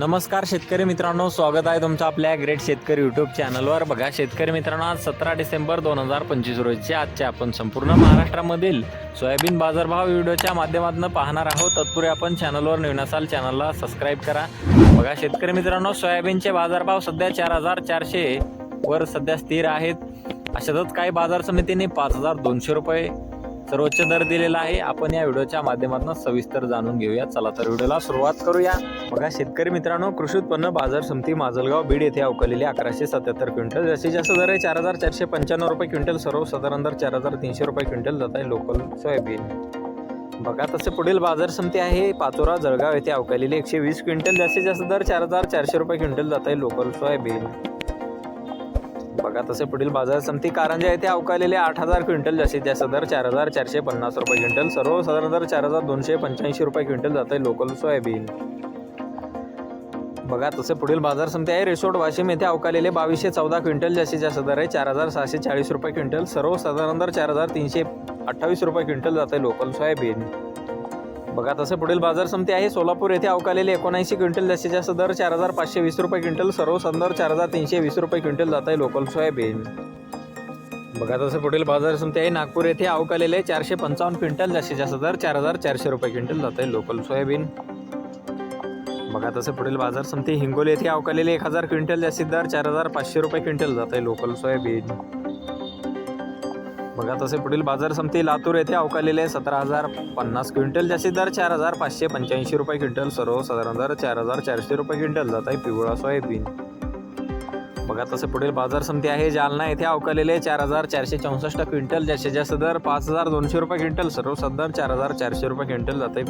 नमस्कार शेतकरी मित्रांनो स्वागत आहे तुमचं आपल्या ग्रेट शेतकरी यूट्यूब चॅनलवर बघा शेतकरी मित्रांनो आज सतरा डिसेंबर दोन हजार पंचवीस रोजीचे आजचे आपण संपूर्ण महाराष्ट्रामधील सोयाबीन बाजारभाव व्हिडिओच्या माध्यमातून पाहणार आहोत. तत्पूर्वी आपण चॅनलवर नवीन असाल चॅनलला सबस्क्राईब करा. बघा शेतकरी मित्रांनो सोयाबीनचे बाजारभाव सध्या चार हजार चारशे वर सध्या स्थिर आहेत. अशातच काही बाजार समितीने पाच हजार दोनशे रुपये सर्वोच्च दर दिलेला आहे. आपण या व्हिडिओच्या माध्यमातून सविस्तर जाणून घेऊया. चला तर व्हिडिओला सुरुवात करूया. बघा शेतकरी मित्रांनो कृषी उत्पन्न बाजार समिती माजलगाव बीड येथे अवकलेले अकराशे सत्याहत्तर क्विंटल. जास्तीत जास्त दर आहे चार हजार चारशे पंच्याण्णव रुपये क्विंटल सर्वसाधारण दर चार हजार तीनशे रुपये क्विंटल जात आहे लोकल सोयाबीन. बघा तसे पुढील बाजार समिती आहे. पाचोरा जळगाव येथे अवकालेले एकशे वीस क्विंटल. जास्तीत जास्त दर चार हजार चारशे रुपये क्विंटल जात आहे लोकल सोयाबीन. बघा तसे पुढील बाजार समिती. कारंजा येथे अवकालेले आठ हजार क्विंटल जास्तीत जास्त दर चार हजार चारशे पन्नास रुपये क्विंटल. सर्वसाधारण दर चार हजार दोनशे पंच्याऐंशी रुपये क्विंटल जात आहे लोकल सोयाबीन. बघा तसे पुढील बाजार समिती आहे. रिसोर्ट वाशिम येथे अवकालेले बावीसशे चौदा क्विंटल जास्तीत जास्त दर आहे. चार हजार सहाशे चाळीस रुपये क्विंटल. सर्वसाधारण दर चार हजार तीनशे अठ्ठावीस रुपये क्विंटल जात आहे लोकल सोयाबीन. बघा तसे पुढील बाजार समिती आहे. सोलापूर येथे अवकालेले एकोणऐंशी क्विंटल जास्तीत जास्त दर चार हजार पाचशे वीस रुपये क्विंटल सर्व संदर चार हजार तीनशे वीस रुपये क्विंटल जात आहे लोकल सोयाबीन. बघा तसे पुढील बाजार समिती आहे. नागपूर येथे अवकालेले चारशे पंचावन्न क्विंटल जास्तीत जास्त दर चार हजार चारशे रुपये क्विंटल जात आहे लोकल सोयाबीन. बघा तसे पुढील बाजार समिती हिंगोली येथे अवकालेले एक हजार क्विंटल जास्तीत दर चार हजार पाचशे रुपये क्विंटल जात आहे लोकल सोयाबीन. बघा तसे पुढील बाजार समिती लातूर येथे अवकालेले सतरा हजार पन्नास क्विंटल जास्तीत दर चार हजार पाचशे पंच्याऐंशी रुपये क्विंटल सर्वसाधारण दर चार हजार चारशे रुपये क्विंटल. जात आहे पिवळा सोयाबीन. बघा तसे पुढील बाजार समिती आहे. जालना येथे अवकालेले चार हजार चारशे चौसष्ट क्विंटल जास्तीत जास्त दर पाच हजार दोनशे रुपये क्विंटल सर्वसाधारण चार हजार चारशे रुपये क्विंटल जात आहे